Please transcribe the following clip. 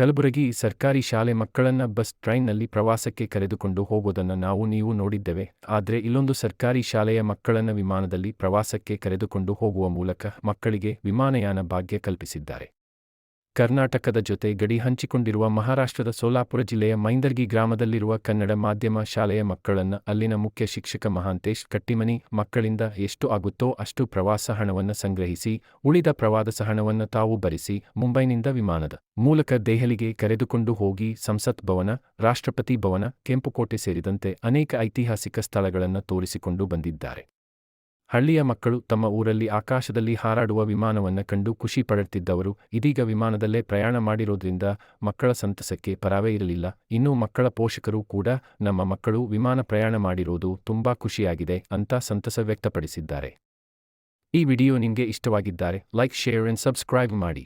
ಕಲಬುರಗಿ ಸರ್ಕಾರಿ ಶಾಲೆ ಮಕ್ಕಳನ್ನ ಬಸ್ ಟ್ರೈನ್ನಲ್ಲಿ ಪ್ರವಾಸಕ್ಕೆ ಕರೆದುಕೊಂಡು ಹೋಗೋದನ್ನ ನಾವು ನೀವು ನೋಡಿದ್ದೇವೆ. ಆದ್ರೆ ಇಲ್ಲೊಂದು ಸರ್ಕಾರಿ ಶಾಲೆಯ ಮಕ್ಕಳನ್ನ ವಿಮಾನದಲ್ಲಿ ಪ್ರವಾಸಕ್ಕೆ ಕರೆದುಕೊಂಡು ಹೋಗುವ ಮೂಲಕ ಮಕ್ಕಳಿಗೆ ವಿಮಾನಯಾನ ಭಾಗ್ಯ ಕಲ್ಪಿಸಿದ್ದಾರೆ. ಕರ್ನಾಟಕದ ಜೊತೆ ಗಡಿ ಹಂಚಿಕೊಂಡಿರುವ ಮಹಾರಾಷ್ಟ್ರದ ಸೋಲಾಪುರ ಜಿಲ್ಲೆಯ ಮೈಂದರ್ಗಿ ಗ್ರಾಮದಲ್ಲಿರುವ ಕನ್ನಡ ಮಾಧ್ಯಮ ಶಾಲೆಯ ಮಕ್ಕಳನ್ನ ಅಲ್ಲಿನ ಮುಖ್ಯ ಶಿಕ್ಷಕ ಮಹಾಂತೇಶ್ ಕಟ್ಟಿಮನಿ ಮಕ್ಕಳಿಂದ ಎಷ್ಟು ಆಗುತ್ತೋ ಅಷ್ಟು ಪ್ರವಾಸ ಹಣವನ್ನು ಸಂಗ್ರಹಿಸಿ, ಉಳಿದ ಪ್ರವಾಸ ಹಣವನ್ನು ತಾವು ಭರಿಸಿ ಮುಂಬೈನಿಂದ ವಿಮಾನದ ಮೂಲಕ ದೆಹಲಿಗೆ ಕರೆದುಕೊಂಡು ಹೋಗಿ ಸಂಸತ್ ಭವನ, ರಾಷ್ಟ್ರಪತಿ ಭವನ, ಕೆಂಪುಕೋಟೆ ಸೇರಿದಂತೆ ಅನೇಕ ಐತಿಹಾಸಿಕ ಸ್ಥಳಗಳನ್ನು ತೋರಿಸಿಕೊಂಡು ಬಂದಿದ್ದಾರೆ. ಹಳ್ಳಿಯ ಮಕ್ಕಳು ತಮ್ಮ ಊರಲ್ಲಿ ಆಕಾಶದಲ್ಲಿ ಹಾರಾಡುವ ವಿಮಾನವನ್ನು ಕಂಡು ಖುಷಿ ಪಡುತ್ತಿದ್ದವರು, ಇದೀಗ ವಿಮಾನದಲ್ಲೇ ಪ್ರಯಾಣ ಮಾಡಿರೋದ್ರಿಂದ ಮಕ್ಕಳ ಸಂತಸಕ್ಕೆ ಪರವೇ ಇರಲಿಲ್ಲ. ಇನ್ನು ಮಕ್ಕಳ ಪೋಷಕರು ಕೂಡ ನಮ್ಮ ಮಕ್ಕಳು ವಿಮಾನ ಪ್ರಯಾಣ ಮಾಡಿರೋದು ತುಂಬಾ ಖುಷಿಯಾಗಿದೆ ಅಂತ ಸಂತಸ ವ್ಯಕ್ತಪಡಿಸಿದ್ದಾರೆ. ಈ ವಿಡಿಯೋ ನಿಮಗೆ ಇಷ್ಟವಾಗಿದ್ದಾರೆ ಲೈಕ್, ಶೇರ್, ಅಂಡ್ ಸಬ್ಸ್ಕ್ರೈಬ್ ಮಾಡಿ.